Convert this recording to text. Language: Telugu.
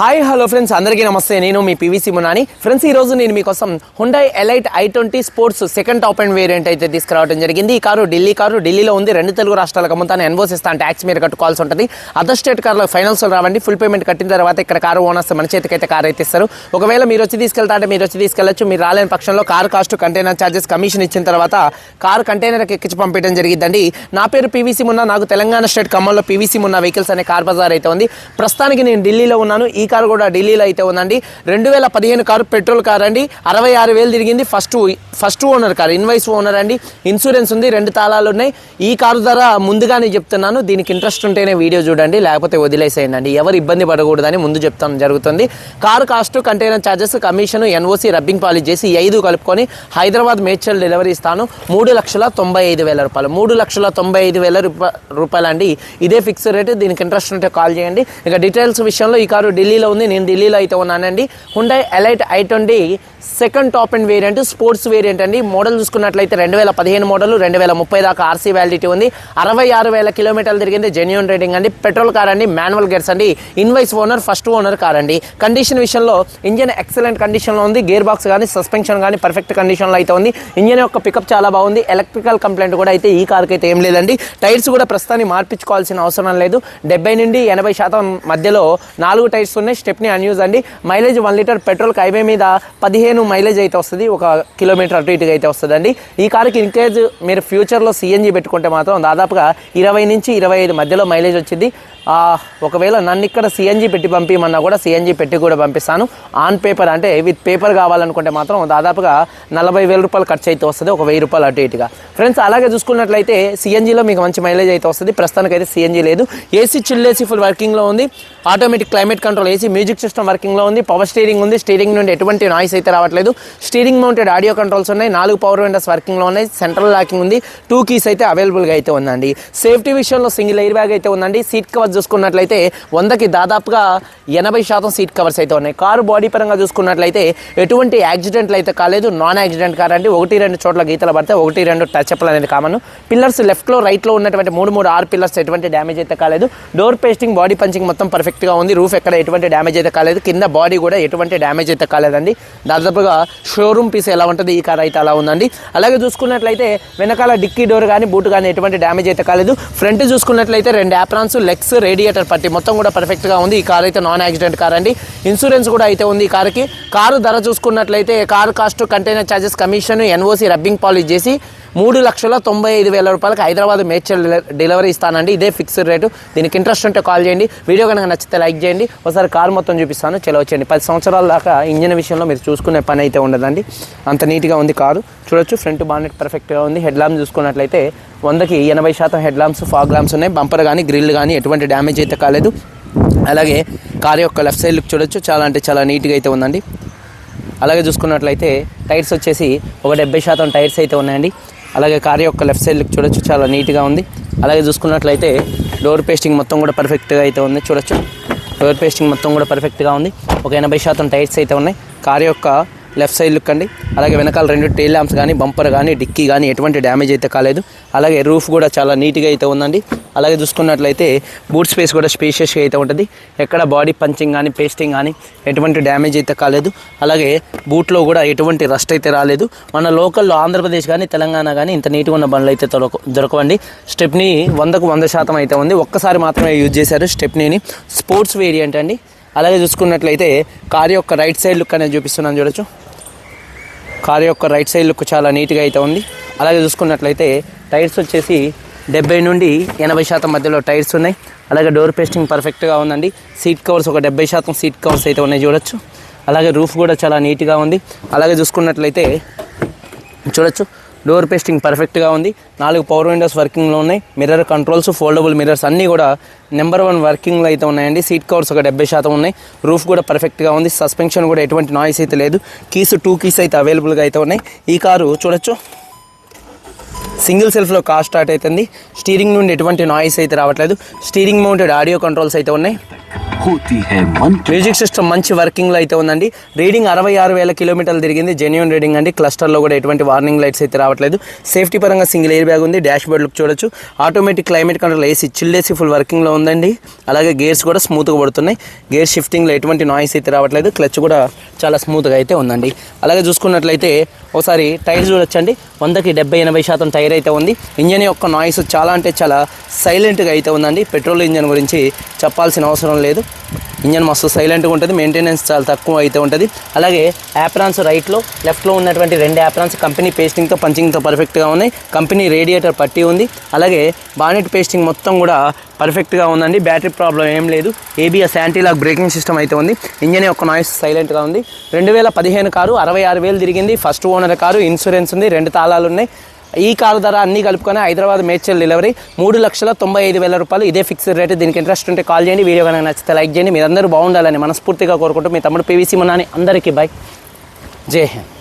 హాయ్ హలో ఫ్రెండ్స్ అందరికీ నమస్తే. నేను మీ పీవీసీ మునాని ఫ్రెండ్స్ ఈ రోజు నేను మీకోసం Hyundai elite I twenty sports second top and variant అయితే తీసుకురావడం జరిగింది. ఈ కారు ఢిల్లీ కారు. ఢిల్లీలో ఉంది. రెండు తెలుగు రాష్ట్రాలకు అమ్ముతాను. ఎన్వోస్ ఇస్తాను ట్యాక్స్ మీరు కట్టుకోవాల్సి ఉంటుంది. అదర్ స్టేట్ కార్లో ఫైనల్స్ రావండి. ఫుల్ పేమెంట్ కట్టిన తర్వాత ఇక్కడ కారు ఓనర్స్ మన చేతికి అయితే కారు అయితే ఇస్తారు. ఒకవేళ మీరు వచ్చి తీసుకెళ్తా అంటే మీరు వచ్చి తీసుకెళ్ళచ్చు. మీరు రాలేని పక్షంలో car cost container charges commission ఇచ్చిన తర్వాత కారు కంటైనర్కి ఎక్కించి పంపించడం జరిగిందండి నా పేరు పీవీసీ మున్నా. నాకు తెలంగాణ స్టేట్ ఖమ్మంలో పీవీసీ మున్నా వెహికల్స్ అనే కార్ బజార్ అయితే ఉంది. ప్రస్తుతానికి నేను ఢిల్లీలో ఉన్నాను. ఈ కారు కూడా ఢిల్లీలో అయితే ఉందండి. రెండు వేల పదిహేను కారు పెట్రోల్ కార్ అండి అరవై ఆరు వేలు తిరిగింది. First first owner car invoice owner అండి. ఇన్సూరెన్స్ ఉంది రెండు తాళాలు ఉన్నాయి. ఈ కారు ధర ముందుగానే చెప్తున్నాను. దీనికి ఇంట్రెస్ట్ ఉంటేనే వీడియో చూడండి లేకపోతే వదిలేసేయండి. అండి ఎవరు ఇబ్బంది పడకూడదని ముందు చెప్తాను జరుగుతుంది. Car cost container charges commission NOC rubbing polish చేసి ఐదు కలుపుకొని హైదరాబాద్ మేడ్చల్ డెలివరీ ఇస్తాను. మూడు లక్షల తొంభై ఐదు వేల రూపాయలు. మూడు లక్షల తొంభై ఐదు వేల రూపాయలు అండి ఇదే ఫిక్స్ రేట్. దీనికి ఇంట్రెస్ట్ ఉంటే కాల్ చేయండి. ఇక డీటెయిల్స్ విషయంలో ఈ కారు ఢిల్లీలో ఉంది. నేను ఢిల్లీలో అయితే ఉన్నానండి. Hyundai elite I twenty second top and variant sports variant అండి. మోడల్ చూసుకున్నట్లయితే రెండు వేల పదిహేను మోడల్ రెండు వేల ముప్పై దాకా ఆర్సీ వ్యాలిడిటీ ఉంది. అరవై ఆరు వేల కిలోమీటర్లు తిరిగింది జెన్యున్ రేటింగ్ అండి. పెట్రోల్ కార్ అండి మాన్యువల్ గేర్స్ అండి. Invoice owner first owner car అండి. కండిషన్ విషయంలో ఇంజన్ ఎక్సలెంట్ కండిషన్లో ఉంది. గేర్ బాక్స్ కానీ సస్పెన్షన్ కానీ పర్ఫెక్ట్ కండిషన్లో అయితే ఉంది. ఇంజన్ యొక్క పికప్ చాలా బాగుంది. ఎలక్ట్రికల్ కంప్లైంట్ కూడా అయితే ఈ కార్కి అయితే ఏం లేదండి. టైర్స్ కూడా ప్రస్తుతానికి మార్పించుకోవాల్సిన అవసరం లేదు. డెబ్బై నుండి ఎనభై శాతం మధ్యలో నాలుగు టైర్స్ ఉన్నాయి స్టెప్ని అన్యూజ్ అండి. Mileage one litre petrol highway మీద పదిహేను మైలేజ్ అయితే వస్తుంది. ఒక కిలోమీటర్ అటు ఇటుగా అయితే వస్తుందండి. ఈ కార్కి ఇన్కేజ్ మీరు ఫ్యూచర్లో సిఎన్జి పెట్టుకుంటే మాత్రం దాదాపుగా ఇరవై నుంచి ఇరవై ఐదు మధ్యలో మైలేజ్ వచ్చింది. ఒకవేళ నన్ను ఇక్కడ సిఎన్జి పెట్టి పంపించమన్నా కూడా సిఎన్జి పెట్టి కూడా పంపిస్తాను. ఆన్ పేపర్ అంటే విత్ పేపర్ కావాలనుకుంటే మాత్రం దాదాపుగా నలభై వేల రూపాయలు ఖర్చు అయితే వస్తుంది ఒక వెయ్యి రూపాయలు అటు ఇటుగా. ఫ్రెండ్స్ అలాగే చూసుకున్నట్లయితే సిఎన్జిలో మీకు మంచి మైలేజ్ అయితే వస్తుంది ప్రస్తుతానికి అయితే సిఎన్జి లేదు. ఏసీ చిల్ ఏసీ ఫుల్ వర్కింగ్లో ఉంది. Automatic climate control AC music system వర్కింగ్లో ఉంది. పవర్ స్టీరింగ్ ఉంది. స్టీరింగ్ నుండి ఎటువంటి నాయిస్ అయితే రావట్లేదు. స్టీరింగ్ మౌంటెడ్ ఆడియో కంట్రోల్స్ ఉన్నాయి. నాలుగు పవర్ విండోస్ వర్కింగ్లో ఉన్నాయి. సెంట్రల్ లాకింగ్ ఉంది. టూ కీస్ అయితే అవైలబుల్గా అయితే ఉందండి. సేఫ్టీ విషయంలో సింగిల్ ఎయిర్ బ్యాగ్ అయితే ఉందండి. సీట్ కవర్ చూసుకున్నట్లయితే వందకి దాదాపుగా ఎనభై శాతం సీట్ కవర్స్ అయితే ఉన్నాయి. కారు బాడీ పరంగా చూసుకున్నట్లయితే ఎటువంటి యాక్సిడెంట్లు అయితే కాలేదు. నాన్ యాక్సిడెంట్ కార్ ఒకటి రెండు చోట్ల గీతలు పడితే ఒకటి రెండు టచ్ అప్లు అనేది కామన్ పిల్లర్స్ లెఫ్ట్లో రైట్లో ఉన్నటువంటి మూడు మూడు ఆరు పిల్లర్స్ ఎటువంటి డ్యామేజ్ అయితే కాలేదు. డోర్ పేస్టింగ్ బాడీ పంచింగ్ మొత్తం పర్ఫెక్ట్గా ఉంది. రూఫ్ ఎక్కడ ఎటువంటి డ్యామేజ్ అయితే కాలేదు. కింద బాడీ కూడా ఎటువంటి డ్యామేజ్ అయితే కాలేదండి. దాదాపుగా షోరూమ్ పీస్ ఎలా ఉంటుంది? ఈ కార్ అయితే అలా ఉందండి. అలాగే చూసుకున్నట్లయితే వెనకాల డిక్కీ డోర్ కానీ బూట్ కానీ ఎటువంటి డ్యామేజ్ అయితే కాలేదు. ఫ్రంట్ చూసుకున్నట్లయితే రెండు యాప్రాన్స్ లెగ్స్ రేడియేటర్ పట్టి మొత్తం కూడా పర్ఫెక్ట్గా ఉంది. ఈ కార్ అయితే నాన్ యాక్సిడెంట్ కార్ అండి. ఇన్సూరెన్స్ కూడా అయితే ఉంది ఈ కార్కి కారు ధర చూసుకున్నట్లయితే car cost container charges commission NOC rubbing polish చేసి మూడు లక్షల తొంభై ఐదు వేల రూపాయలకి హైదరాబాద్ మేడ్చల్ డెలివరీ ఇస్తానండి. ఇదే ఫిక్స్డ్ రేటు. దీనికి ఇంట్రెస్ట్ ఉంటే కాల్ చేయండి. వీడియో కనుక నచ్చితే లైక్ చేయండి. ఒకసారి కార్ మొత్తం చూపిస్తాను. చలో వచ్చేయండి. పది సంవత్సరాల దాకా ఇంజిన్ విషయంలో మీరు చూసుకునే పని అయితే ఉండదండి. అంత నీట్గా ఉంది కారు. చూడొచ్చు ఫ్రంట్ బానెట్ పర్ఫెక్ట్గా ఉంది. హెడ్ లాంప్ చూసుకున్నట్లయితే వందకి ఎనభై శాతం హెడ్ లాంప్స్ ఫాగ్ లాంప్స్ ఉన్నాయి. బంపర్ కానీ గ్రిల్ కానీ ఎటువంటి డ్యామేజ్ అయితే కాలేదు. అలాగే కార్ యొక్క లెఫ్ట్ సైడ్ లుక్ చూడొచ్చు. చాలా అంటే చాలా నీట్గా అయితే ఉందండి. అలాగే చూసుకున్నట్లయితే టైర్స్ వచ్చేసి ఒక డెబ్బై శాతం టైర్స్ అయితే ఉన్నాయండి. అలాగే కార్ యొక్క లెఫ్ట్ సైడ్ లుక్ చూడొచ్చు చాలా నీట్గా ఉంది. అలాగే చూసుకున్నట్లయితే డోర్ పేస్టింగ్ మొత్తం కూడా పర్ఫెక్ట్గా అయితే ఉంది చూడొచ్చు. డోర్ పేస్టింగ్ మొత్తం కూడా పర్ఫెక్ట్గా ఉంది. ఒక ఎనభై శాతం టైర్స్ అయితే ఉన్నాయి. కార్ యొక్క లెఫ్ట్ సైడ్ లుక్ అండి. అలాగే వెనకాల రెండు టైల్ ల్యాంప్స్ కానీ బంపర్ కానీ డిక్కీ కానీ ఎటువంటి డ్యామేజ్ అయితే కాలేదు. అలాగే రూఫ్ కూడా చాలా నీట్గా అయితే ఉందండి. అలాగే చూసుకున్నట్లయితే బూట్ స్పేస్ కూడా స్పేషియస్గా అయితే ఉంటుంది. ఎక్కడ బాడీ పంచింగ్ కానీ పేస్టింగ్ కానీ ఎటువంటి డ్యామేజ్ అయితే కాలేదు. అలాగే బూట్లో కూడా ఎటువంటి రస్ట్ అయితే రాలేదు. మన లోకల్లో ఆంధ్రప్రదేశ్ కానీ తెలంగాణ కానీ ఇంత నీట్గా ఉన్న బండ్లు అయితే దొరక దొరకవండి. స్టెప్నీ వందకు వంద శాతం అయితే ఉంది. ఒక్కసారి మాత్రమే యూజ్ చేశారు స్టెప్నీని. స్పోర్ట్స్ వేరియంట్ అండి. అలాగే చూసుకున్నట్లయితే కార్ యొక్క రైట్ సైడ్ లుక్ అనేది చూపిస్తున్నాను చూడొచ్చు. కార్ యొక్క రైట్ సైడ్ లుక్ చాలా నీట్గా అయితే ఉంది. అలాగే చూసుకున్నట్లయితే టైర్స్ వచ్చేసి డెబ్బై నుండి ఎనభై శాతం మధ్యలో టైర్స్ ఉన్నాయి. అలాగే డోర్ పేస్టింగ్ పర్ఫెక్ట్గా ఉందండి. సీట్ కవర్స్ ఒక డెబ్బై శాతం సీట్ కవర్స్ అయితే ఉన్నాయి చూడొచ్చు. అలాగే రూఫ్ కూడా చాలా నీట్గా ఉంది. అలాగే చూసుకున్నట్లయితే చూడొచ్చు. డోర్ పేస్టింగ్ పర్ఫెక్ట్గా ఉంది. నాలుగు పవర్ విండోస్ వర్కింగ్లో ఉన్నాయి. మిర్రర్ కంట్రోల్స్ ఫోల్డబుల్ మిర్రర్స్ అన్నీ కూడా నెంబర్ వన్ వర్కింగ్లో అయితే ఉన్నాయండి. సీట్ కవర్స్ ఒక డెబ్బై శాతం ఉన్నాయి. రూఫ్ కూడా పర్ఫెక్ట్గా ఉంది. సస్పెన్షన్ కూడా ఎటువంటి నాయిస్ అయితే లేదు. కీస్ టూ కీస్ అయితే అవైలబుల్గా అయితే ఉన్నాయి. ఈ కారు చూడొచ్చు. సింగిల్ సెల్ఫ్లో కార్ స్టార్ట్ అవుతుంది. స్టీరింగ్ నుండి ఎటువంటి నాయిస్ అయితే రావట్లేదు. స్టీరింగ్ మౌంటెడ్ ఆడియో కంట్రోల్స్ అయితే ఉన్నాయి. होती है मन की మ్యూజిక్ సిస్టమ్ మంచి వర్కింగ్లో అయితే ఉందండి రీడింగ్ అరవై ఆరు వేల కిలోమీటర్లు తిరిగింది జెన్యున్ రీడింగ్ అండి క్లస్టర్లో కూడా ఎటువంటి వార్నింగ్ లైట్స్ అయితే రావట్లేదు సేఫ్టీ పరంగా సింగిల్ ఎయిర్ బ్యాగ్ ఉంది డాష్ బోర్డ్ లుక్ చూడొచ్చు automatic climate control AC chill AC full వర్కింగ్లో ఉందండి అలాగే గేర్స్ కూడా స్మూత్గా పడుతున్నాయి గేర్ షిఫ్టింగ్లో ఎటువంటి నాయిస్ అయితే రావట్లేదు క్లచ్ కూడా చాలా స్మూత్గా అయితే ఉందండి అలాగే చూసుకున్నట్లయితే ఒకసారి టైర్ చూడొచ్చండి. వందకి డెబ్బై ఎనభై శాతం టైర్ అయితే ఉంది. ఇంజన్ యొక్క నాయిస్ చాలా అంటే చాలా సైలెంట్గా అయితే ఉందండి. పెట్రోల్ ఇంజన్ గురించి చెప్పాల్సిన అవసరం లేదు. ఇంజన్ మస్తు సైలెంట్గా ఉంటుంది. మెయింటెనెన్స్ చాలా తక్కువ అయితే ఉంటుంది. అలాగే యాప్రాన్స్ రైట్లో లెఫ్ట్లో ఉన్నటువంటి రెండు యాప్రాన్స్ కంపెనీ పేస్టింగ్తో పంచింగ్తో పర్ఫెక్ట్గా ఉన్నాయి. కంపెనీ రేడియేటర్ పట్టి ఉంది. అలాగే బానెట్ పేస్టింగ్ మొత్తం కూడా పర్ఫెక్ట్గా ఉందండి. బ్యాటరీ ప్రాబ్లం ఏం లేదు. ఏబిఎస్ యాంటీలాక్ బ్రేకింగ్ సిస్టమ్ అయితే ఉంది. ఇంజన్ యొక్క నాయిస్ సైలెంట్గా ఉంది. రెండు వేల పదిహేను కారు అరవై ఆరు వేలు తిరిగింది. ఫస్ట్ ఓనర్ కారు ఇన్సూరెన్స్ ఉంది రెండు తాళాలు ఉన్నాయి ఈ కారు ధర అన్నీ కలుపుకొని హైదరాబాద్ మేడ్చల్ డెలివరీ. మూడు లక్షల తొంభై ఐదు వేల రూపాయలు ఇదే ఫిక్స్డ్ రేట్. దీనికి ఇంట్రెస్ట్ ఉంటే కాల్ చేయండి. వీడియో కనుక నచ్చితే లైక్ చేయండి. మీరందరూ బాగుండాలని మనస్ఫూర్తిగా కోరుకుంటూ మీ తమ్ముడు పీవీసీ మున్నాని అందరికీ బై జై హింద్.